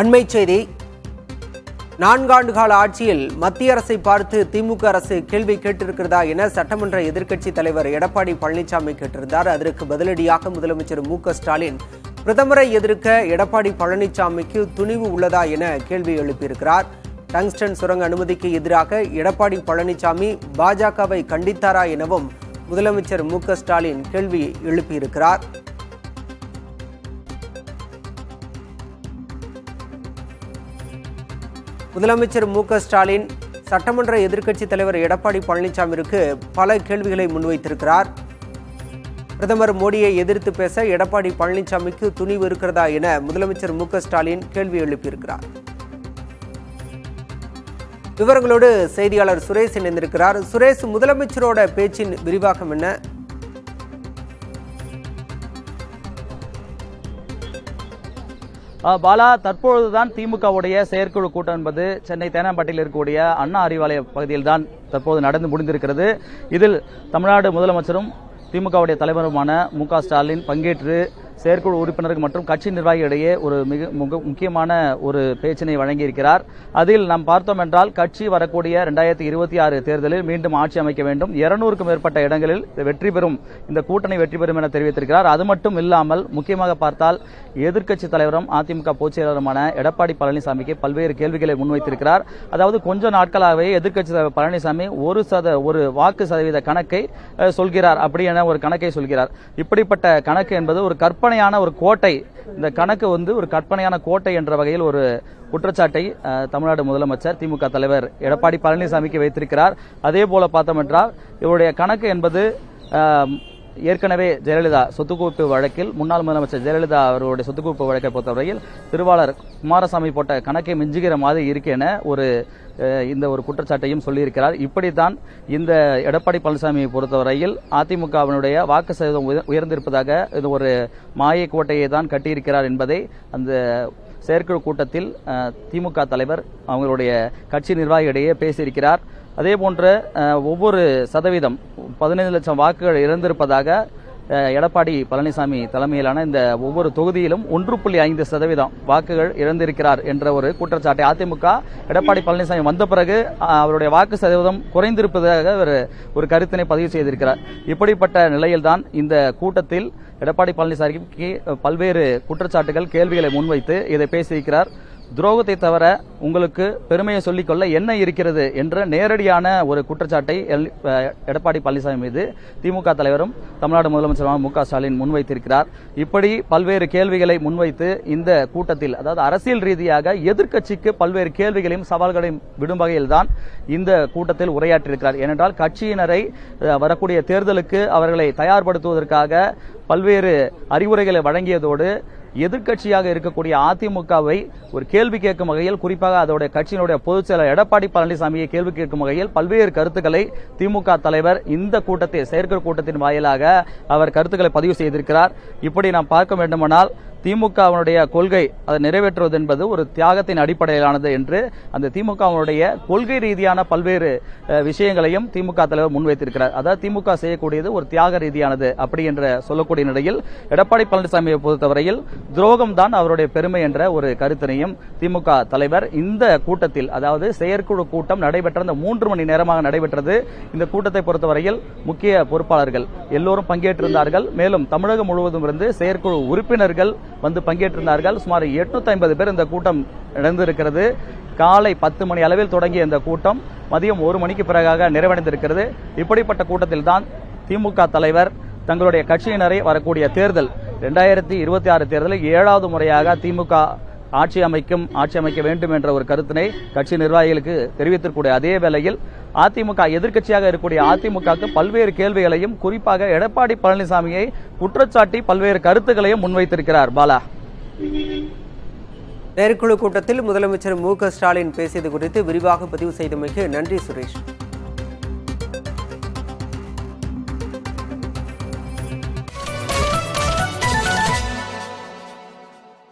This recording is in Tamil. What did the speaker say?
அண்மை செய்தி. நான்காண்டு கால ஆட்சியில் மத்திய அரசை பார்த்து திமுக அரசு கேள்வி கேட்டிருக்கிறதா என சட்டமன்ற எதிர்க்கட்சி தலைவர் எடப்பாடி பழனிசாமி கேட்டிருந்தார். அதற்கு பதிலடியாக முதலமைச்சர் மு ஸ்டாலின் பிரதமரை எதிர்க்க எடப்பாடி பழனிசாமிக்கு துணிவு உள்ளதா என கேள்வி எழுப்பியிருக்கிறார். டங்ஸ்டன் சுரங்க அனுமதிக்கு எதிராக எடப்பாடி பழனிசாமி பாஜகவை கண்டித்தாரா எனவும் முதலமைச்சர் மு ஸ்டாலின் கேள்வி எழுப்பியிருக்கிறார். முதலமைச்சர் மு க ஸ்டாலின் சட்டமன்ற எதிர்க்கட்சித் தலைவர் எடப்பாடி பழனிசாமிற்கு பல கேள்விகளை முன்வைத்திருக்கிறார். பிரதமர் மோடியை எதிர்த்து பேச எடப்பாடி பழனிசாமிக்கு துணிவு இருக்கிறதா என முதலமைச்சர் மு க ஸ்டாலின் கேள்வி எழுப்பியிருக்கிறார். விவரங்களோடு செய்தியாளர் சுரேஷ் இணைந்திருக்கிறார். சுரேஷ் முதலமைச்சரோட பேச்சின் விரிவாக்கம் என்ன? பாலா தற்பொழுதுதான் திமுகவுடைய செயற்குழு கூட்டம் என்பது சென்னை தேனாம்பேட்டையில் இருக்கக்கூடிய அண்ணா அறிவாலய பகுதியில் தான் தற்போது நடந்து முடிந்திருக்கிறது. இதில் தமிழ்நாடு முதலமைச்சரும் திமுகவுடைய தலைவருமான மு க ஸ்டாலின் பங்கேற்று செயற்குழு உறுப்பினர்கள் மற்றும் கட்சி நிர்வாகிகளிடையே ஒரு மிக முக- முக்கியமான ஒரு பேச்சினை வழங்கியிருக்கிறார். அதில் நாம் பார்த்தோம் என்றால் கட்சி வரக்கூடிய ரெண்டாயிரத்தி இருபத்தி ஆறு தேர்தலில் மீண்டும் ஆட்சி அமைக்க வேண்டும். இருநூறுக்கும் மேற்பட்ட இடங்களில் வெற்றி பெறும் இந்த கூட்டணி வெற்றி பெறும் என தெரிவித்திருக்கிறார். அது மட்டும் இல்லாமல் முக்கியமாக பார்த்தால் எதிர்க்கட்சி தலைவரும் அதிமுக பொதுச் செயலருமான எடப்பாடி பழனிசாமிக்கு பல்வேறு கேள்விகளை முன்வைத்திருக்கிறார். அதாவது கொஞ்ச நாட்களாகவே எதிர்க்கட்சி தலைவர் பழனிசாமி ஒரு சத ஒரு வாக்கு சதவீத கணக்கை சொல்கிறார். அப்படி என ஒரு கணக்கை சொல்கிறார். இப்படிப்பட்ட கணக்கு என்பது ஒரு கற்பனையான ஒரு கோட்டை. இந்த கணக்கு வந்து ஒரு கற்பனையான கோட்டை என்ற வகையில் ஒரு குற்றச்சாட்டை தமிழ்நாடு முதலமைச்சர் திமுக தலைவர் எடப்பாடி பழனிசாமிக்கு வைத்திருக்கிறார். அதே போல பார்த்தோம் என்றால் இவருடைய கணக்கு என்பது ஏற்கனவே ஜெயலலிதா சொத்துக்குவிப்பு வழக்கில் முன்னாள் முதலமைச்சர் ஜெயலலிதா அவருடைய சொத்துக்குவிப்பு வழக்கை பொறுத்தவரையில் திருவாளர் குமாரசாமி போட்ட கணக்கை மிஞ்சுகிற மாதிரி இருக்கு என ஒரு இந்த ஒரு குற்றச்சாட்டையும் சொல்லியிருக்கிறார். இப்படித்தான் இந்த எடப்பாடி பழனிசாமியை பொறுத்தவரையில் அதிமுகவினுடைய வாக்கு சதவீதம் உயர்- உயர்ந்திருப்பதாக இது ஒரு மாய கோட்டையை தான் கட்டியிருக்கிறார் என்பதை அந்த செயற்குழு கூட்டத்தில் திமுக தலைவர் அவங்களுடைய கட்சி நிர்வாகிகளிடையே பேசியிருக்கிறார். அதே போன்று ஒவ்வொரு சதவீதம் பதினைந்து லட்சம் வாக்குகள் இழந்திருப்பதாக எடப்பாடி பழனிசாமி தலைமையிலான இந்த ஒவ்வொரு தொகுதியிலும் ஒன்று புள்ளி ஐந்து சதவீதம் வாக்குகள் இழந்திருக்கிறார் என்ற ஒரு குற்றச்சாட்டை அதிமுக எடப்பாடி பழனிசாமி வந்த பிறகு அவருடைய வாக்கு சதவீதம் குறைந்திருப்பதாக ஒரு ஒரு கருத்தினை பதிவு செய்திருக்கிறார். இப்படிப்பட்ட நிலையில்தான் இந்த கூட்டத்தில் எடப்பாடி பழனிசாமிக்கு பல்வேறு குற்றச்சாட்டுகள் கேள்விகளை முன்வைத்து இதை பேசியிருக்கிறார். துரோகத்தை தவிர உங்களுக்கு பெருமையை சொல்லிக்கொள்ள என்ன இருக்கிறது என்ற நேரடியான ஒரு குற்றச்சாட்டை எல்- எடப்பாடி பழனிசாமி மீது திமுக தலைவரும் தமிழ்நாடு முதலமைச்சருமான மு க ஸ்டாலின் முன்வைத்திருக்கிறார். இப்படி பல்வேறு கேள்விகளை முன்வைத்து இந்த கூட்டத்தில் அதாவது அரசியல் ரீதியாக எதிர்க்கட்சிக்கு பல்வேறு கேள்விகளையும் சவால்களையும் விடும் வகையில்தான் இந்த கூட்டத்தில் உரையாற்றியிருக்கிறார். ஏனென்றால் கட்சியினரை வரக்கூடிய தேர்தலுக்கு அவர்களை தயார்படுத்துவதற்காக பல்வேறு அறிவுரைகளை வழங்கியதோடு எதிர்க்கட்சியாக இருக்கக்கூடிய அதிமுகவை ஒரு கேள்வி கேட்கும் வகையில் குறிப்பாக அதோடைய கட்சியினுடைய பொதுச் செயலர் எடப்பாடி பழனிசாமியை கேள்வி கேட்கும் வகையில் பல்வேறு கருத்துக்களை திமுக தலைவர் இந்த கூட்டத்தை செயற்கை கூட்டத்தின் வாயிலாக அவர் கருத்துக்களை பதிவு செய்திருக்கிறார். இப்படி நாம் பார்க்க வேண்டுமானால் திமுகவினுடைய கொள்கை அதை நிறைவேற்றுவது என்பது ஒரு தியாகத்தின் அடிப்படையிலானது என்று அந்த திமுகவினுடைய கொள்கை ரீதியான பல்வேறு விஷயங்களையும் திமுக தலைவர் முன்வைத்திருக்கிறார். அதாவது திமுக செய்யக்கூடியது ஒரு தியாக ரீதியானது அப்படி என்ற சொல்லக்கூடிய நிலையில் எடப்பாடி பழனிசாமியை பொறுத்தவரையில் துரோகம் தான் அவருடைய பெருமை என்ற ஒரு கருத்தினையும் திமுக தலைவர் இந்த கூட்டத்தில் அதாவது செயற்குழு கூட்டம் நடைபெற்ற அந்த மூன்று மணி நேரமாக நடைபெற்றது. இந்த கூட்டத்தை பொறுத்தவரையில் முக்கிய பொறுப்பாளர்கள் எல்லோரும் பங்கேற்றிருந்தார்கள். மேலும் தமிழகம் முழுவதும் இருந்து செயற்குழு உறுப்பினர்கள் வந்து பங்கேற்றிருந்தார்கள். சுமார் 850 ஐம்பது பேர் இந்த கூட்டம் நடந்திருக்கிறது காலை பத்து மணி அளவில் தொடங்கிய இந்த கூட்டம் மதியம் ஒரு மணிக்கு பிறகாக நிறைவடைந்திருக்கிறது. இப்படிப்பட்ட கூட்டத்தில் தான் திமுக தலைவர் தங்களுடைய கட்சியினரை வரக்கூடிய தேர்தல். ரெண்டாயிரத்தி இருபத்தி ஆறு தேர்தலில் ஏழாவது முறையாக திமுக ஆட்சி அமைக்கும் ஆட்சி அமைக்க வேண்டும் என்ற ஒரு கருத்தினை கட்சி நிர்வாகிகளுக்கு தெரிவித்திருக்கூடிய அதே வேளையில் அதிமுக எதிர்க்கட்சியாக இருக்கக்கூடிய அதிமுகவுக்கு பல்வேறு கேள்விகளையும் குறிப்பாக எடப்பாடி பழனிசாமியை குற்றச்சாட்டி பல்வேறு கருத்துக்களையும் முன்வைத்திருக்கிறார் பாலா. செயற்குழு கூட்டத்தில் முதலமைச்சர் மு க ஸ்டாலின் பேசியது குறித்து விரிவாக பதிவு செய்தமைக்கு நன்றி சுரேஷ்.